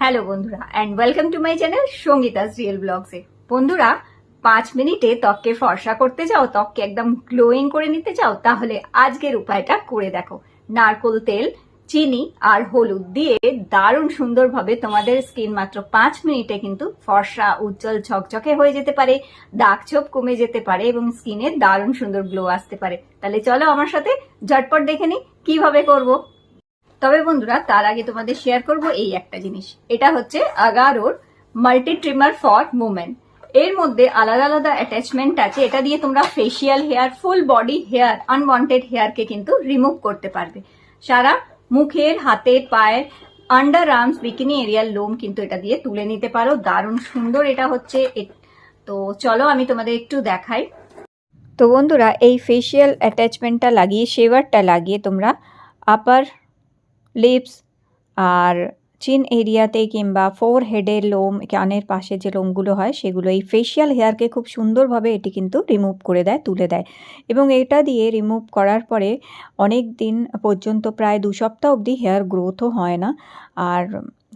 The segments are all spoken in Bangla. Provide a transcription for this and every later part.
হ্যালো বন্ধুরা and welcome to my channel Sangita's real ব্লগসে বন্ধুরা, পাঁচ মিনিটে ত্বককে ফর্সা করতে চাও ত্বককে একদম গ্লোয়িং করে নিতে চাও তাহলে আজকের উপায়টা করে দেখো। নারকোল তেল, চিনি আর হলুদ দিয়ে দারুণ সুন্দরভাবে তোমাদের স্কিন মাত্র পাঁচ মিনিটে কিন্তু ফর্সা, উজ্জ্বল, ঝকঝকে হয়ে যেতে পারে, দাগ ছোপ কমে যেতে পারে এবং স্কিনে দারুণ সুন্দর গ্লো আসতে পারে। তাহলে চলো আমার সাথে ঝটপট দেখে নি কীভাবে করব? তবে বন্ধুরা, তার আগে তোমাদের শেয়ার করব এই একটা জিনিস। এটা হচ্ছে আগারোর মাল্টি ট্রিমার ফর মুমেন এর মধ্যে আলাদা আলাদা অ্যাটাচমেন্ট আছে। এটা দিয়ে তোমরা facial hair full body hair unwanted হেয়ারকে কিন্তু রিমুভ করতে পারবে। সারা মুখের হাতে পায়ের আন্ডার আর্মস বিকিনি এরিয়ার লোম কিন্তু এটা দিয়ে তুলে নিতে পারো। দারুণ সুন্দর এটা হচ্ছে। তো চলো আমি তোমাদের একটু দেখাই। তো বন্ধুরা, এই ফেসিয়াল অ্যাটাচমেন্টটা লাগিয়ে শেভারটা লাগিয়ে তোমরা আপার লিপস আর চিন এরিয়াতে কিংবা ফোর হেডের লোম, কানের পাশে যে লোমগুলো হয়, সেগুলো এই ফেশিয়াল হেয়ারকে খুব সুন্দরভাবে এটি কিন্তু রিমুভ করে দেয়, তুলে দেয়। এবং এটা দিয়ে রিমুভ করার পরে অনেক দিন পর্যন্ত, প্রায় দু সপ্তাহ অবধি হেয়ার গ্রোথও হয় না। আর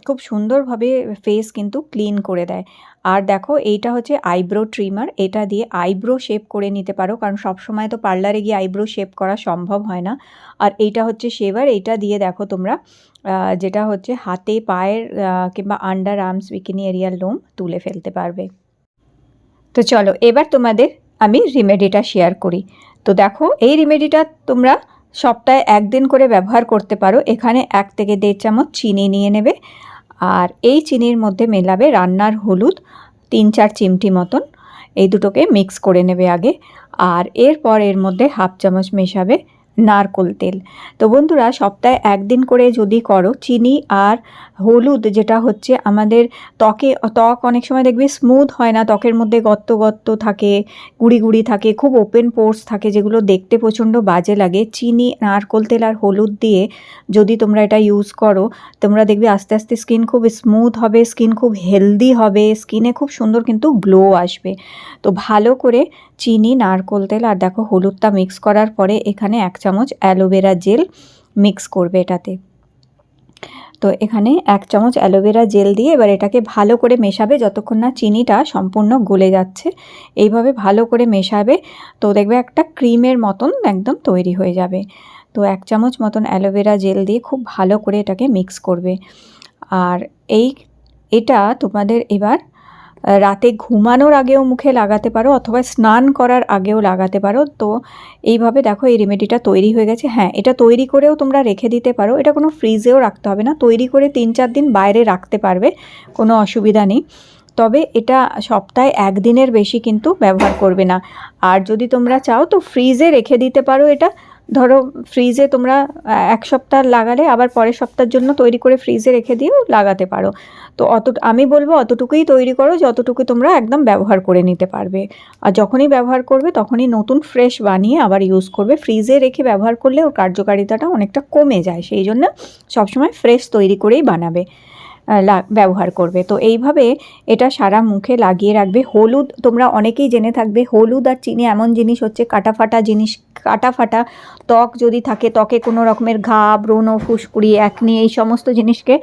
খুব সুন্দরভাবে ফেস কিন্তু ক্লিন করে দেয়। আর দেখো, এইটা হচ্ছে আইব্রো ট্রিমার এটা দিয়ে আইব্রো শেপ করে নিতে পারো, কারণ সবসময় তো পার্লারে গিয়ে আইব্রো শেপ করা সম্ভব হয় না। আর এইটা হচ্ছে শেভার এইটা দিয়ে দেখো তোমরা যেটা হচ্ছে হাতে, পায়ের কিংবা আন্ডার আর্মস বিকিনি এরিয়ার লোম তুলে ফেলতে পারবে। তো চলো, এবার তোমাদের আমি রিমেডিটা শেয়ার করি। তো দেখো, এই রিমেডিটা তোমরা সপ্তাহে একদিন করে ব্যবহার করতে পারো, এখানে এক থেকে দেড় চামচ চিনি নিয়ে নেবে। আর এই চিনির মধ্যে মেলাবে রান্নার হলুদ, তিন চার চিমটি মতন। এই দুটোকে মিক্স করে নেবে আগে। আর এরপর এর মধ্যে হাফ চামচ মেশাবে নারকোল তেল। তো বন্ধুরা, সপ্তাহে একদিন করে যদি করো, চিনি আর হলুদ, যেটা হচ্ছে আমাদের ত্বকে, ত্বক অনেক সময় দেখবে স্মুথ হয় না, ত্বকের মধ্যে গত্ত গত্ত থাকে, গুড়ি গুড়ি থাকে, খুব ওপেন পোর্স থাকে, যেগুলো দেখতে প্রচণ্ড বাজে লাগে। চিনি, নারকোল তেল আর হলুদ দিয়ে যদি তোমরা এটা ইউজ করো, তোমরা দেখবে আস্তে আস্তে স্কিন খুব স্মুথ হবে স্কিন খুব হেলদি হবে স্কিনে খুব সুন্দর কিন্তু গ্লো আসবে। তো ভালো করে চিনি, নারকোল তেল আর দেখো হলুদটা মিক্স করার পরে এখানে এক চামচ অ্যালোভেরা জেল মিক্স করবে এটাতে। তো এখানে এক চামচ অ্যালোভেরা জেল দিয়ে এবার এটাকে ভালো করে মেশাবে যতক্ষণ না চিনিটা সম্পূর্ণ গলে যাচ্ছে। এইভাবে ভালো করে মেশাবে তো দেখবে একটা ক্রিমের মতন একদম তৈরি হয়ে যাবে। তো এক চামচ মতন অ্যালোভেরা জেল দিয়ে খুব ভালো করে এটাকে মিক্স করবে। আর এই, এটা তোমাদের এবার রাতে ঘুমানোর আগেও মুখে লাগাতে পারো অথবা স্নান করার আগেও লাগাতে পারো। তো এইভাবে দেখো এই রেমেডিটা তৈরি হয়ে গেছে। হ্যাঁ এটা তৈরি করেও তোমরা রেখে দিতে পারো। এটা কোনো ফ্রিজেও রাখতে হবে না। তৈরি করে তিন চার দিন বাইরে রাখতে পারবে, কোনো অসুবিধা নেই। তবে এটা সপ্তাহে একদিনের বেশি কিন্তু ব্যবহার করবে না। আর যদি তোমরা চাও তো ফ্রিজে রেখে দিতে পারো এটা। ধরো ফ্রিজে তোমরা এক সপ্তাহ লাগালে আবার পরের সপ্তাহের জন্য তৈরি করে ফ্রিজে রেখে দিয়েও লাগাতে পারো। তো অত, আমি বলব অতটুকুই তৈরি করো যতটুকু তোমরা একদম ব্যবহার করে নিতে পারবে। আর যখনই ব্যবহার করবে তখনই নতুন ফ্রেশ বানিয়ে আবার ইউজ করবে। ফ্রিজে রেখে ব্যবহার করলে ওর কার্যকারিতাটা অনেকটা কমে যায়, সেই জন্য সবসময় ফ্রেশ তৈরি করেই বানাবে। ব্যবহার করবে। তো এইভাবে এটা সারা মুখে লাগিয়ে রাখবে। হলুদ তোমরা অনেকেই জেনে থাকবে, হলুদ আর চিনি এমন জিনিস হচ্ছে কাটা ফাটা জিনিস কাটা ফাটা ত্বক যদি থাকে, ত্বকে কোনো রকমের ঘা, ব্রণ, ফুসকুড়ি একনি এই সমস্ত জিনিসকে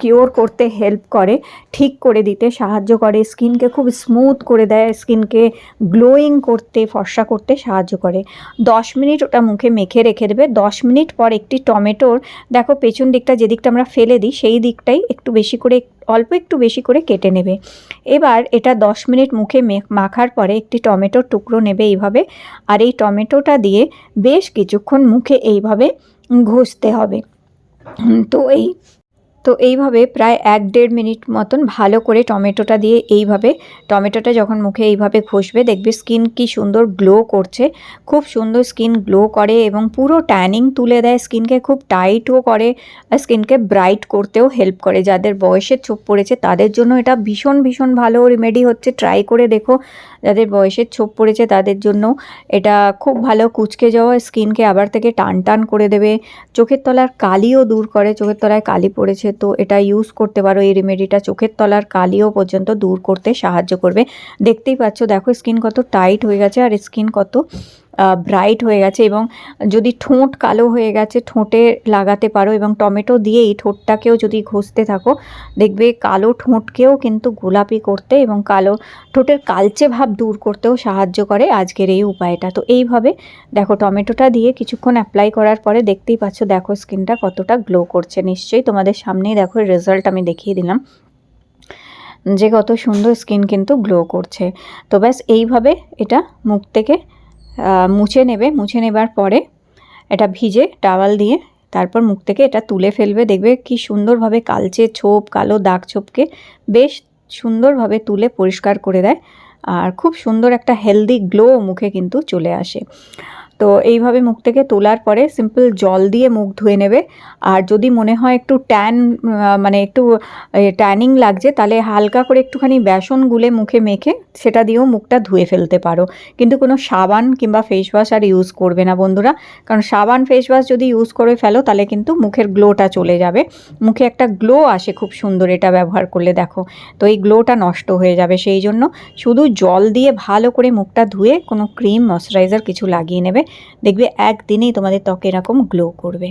কিওর করতে হেল্প করে, ঠিক করে দিতে সাহায্য করে, স্কিনকে খুব স্মুথ করে দেয়, স্কিনকে গ্লোয়িং করতে, ফর্সা করতে সাহায্য করে। দশ মিনিট ওটা মুখে মেখে রেখে দেবে। দশ মিনিট পর একটি টমেটোর, দেখো পেছন দিকটা যে দিকটা আমরা ফেলে দিই, সেই দিকটাই একটু বেশি করে, অল্প একটু বেশি করে কেটে নেবে। এবার এটা দশ মিনিট মুখে মাখার পরে একটি টমেটোর টুকরো নেবে এইভাবে। আর এই টমেটোটা দিয়ে বেশ কিছুক্ষণ মুখে এইভাবে ঘষতে হবে। তো এই তো এইভাবে প্রায় এক দেড় মিনিট মতন ভালো করে টমেটোটা দিয়ে এইভাবে, টমেটোটা যখন মুখে এইভাবে ঘষবে দেখবে স্কিন কি সুন্দর গ্লো করছে। খুব সুন্দর স্কিন গ্লো করে এবং পুরো ট্যানিং তুলে দেয়, স্কিনকে খুব টাইটও করে স্কিনকে ব্রাইট করতেও হেল্প করে। যাদের বয়সের ছোপ পড়েছে তাদের জন্য এটা ভীষণ ভীষণ ভালো রেমেডি হচ্ছে। ট্রাই করে দেখো, যাদের বয়সের ছোপ পড়েছে তাদের জন্য এটা খুব ভালো। কুচকে যাওয়া স্কিনকে আবার থেকে টান টান করে দেবে। চোখের তলার কালিও দূর করে, চোখের তলায় কালি পড়েছে তো এটা ইউজ করতে পারো। এই রেমেডিটা চোখের তলার কালিও পর্যন্ত দূর করতে সাহায্য করবে। দেখতেই পাচ্ছ, দেখো স্কিন কত টাইট হয়ে গেছে আর স্কিন কত ব্রাইট হয়ে গেছে এবং যদি ঠোঁট কালো হয়ে গেছে, ঠোঁটে লাগাতে পারো এবং টমেটো দিয়েই ঠোঁটটাকেও যদি ঘষতে থাকো, দেখবে কালো ঠোঁটকেও কিন্তু গোলাপি করতে এবং কালো ঠোঁটের কালচে ভাব দূর করতেও সাহায্য করে আজকের এই উপায়টা। তো এইভাবে দেখো টমেটোটা দিয়ে কিছুক্ষণ অ্যাপ্লাই করার পরে দেখতেই পাচ্ছ, দেখো স্কিনটা কতটা গ্লো করছে। নিশ্চয়ই তোমাদের সামনেই দেখো রেজাল্ট আমি দেখিয়ে দিলাম যে কত সুন্দর স্কিন কিন্তু গ্লো করছে। তো ব্যাস, এইভাবে এটা মুখ থেকে মুছে নেবে। মুছে নেবার পরে এটা ভিজে টাওয়াল দিয়ে তারপর মুখ থেকে এটা তুলে ফেলবে। দেখবে কি সুন্দরভাবে কালচে ছোপ, কালো দাগ ছোপকে বেশ সুন্দরভাবে তুলে পরিষ্কার করে দেয়। আর খুব সুন্দর একটা হেলদি গ্লো মুখে কিন্তু চলে আসে। তো এইভাবে মুখ থেকে তোলার পরে সিম্পল জল দিয়ে মুখ ধুয়ে নেবে। আর যদি মনে হয় একটু ট্যান মানে একটু ট্যানিং লাগছে, তাহলে হালকা করে একটুখানি বেসন গুলে মুখে মেখে সেটা দিয়েও মুখটা ধুয়ে ফেলতে পারো। কিন্তু কোনো সাবান কিংবা ফেস ওয়াশ আর ইউজ করবে না বন্ধুরা। কারণ সাবান ফেস ওয়াশ যদি ইউজ করে ফেলো, তাহলে কিন্তু মুখের গ্লোটা চলে যাবে। মুখে একটা গ্লো আসে খুব সুন্দর এটা ব্যবহার করলে দেখো। তো এই গ্লোটা নষ্ট হয়ে যাবে সেই জন্য। শুধু জল দিয়ে ভালো করে মুখটা ধুয়ে কোনো ক্রিম ময়শ্চারাইজার কিছু লাগিয়ে নেবে। দেখবে একদিনেই তোমাদের ত্বক এরকম গ্লো করবে।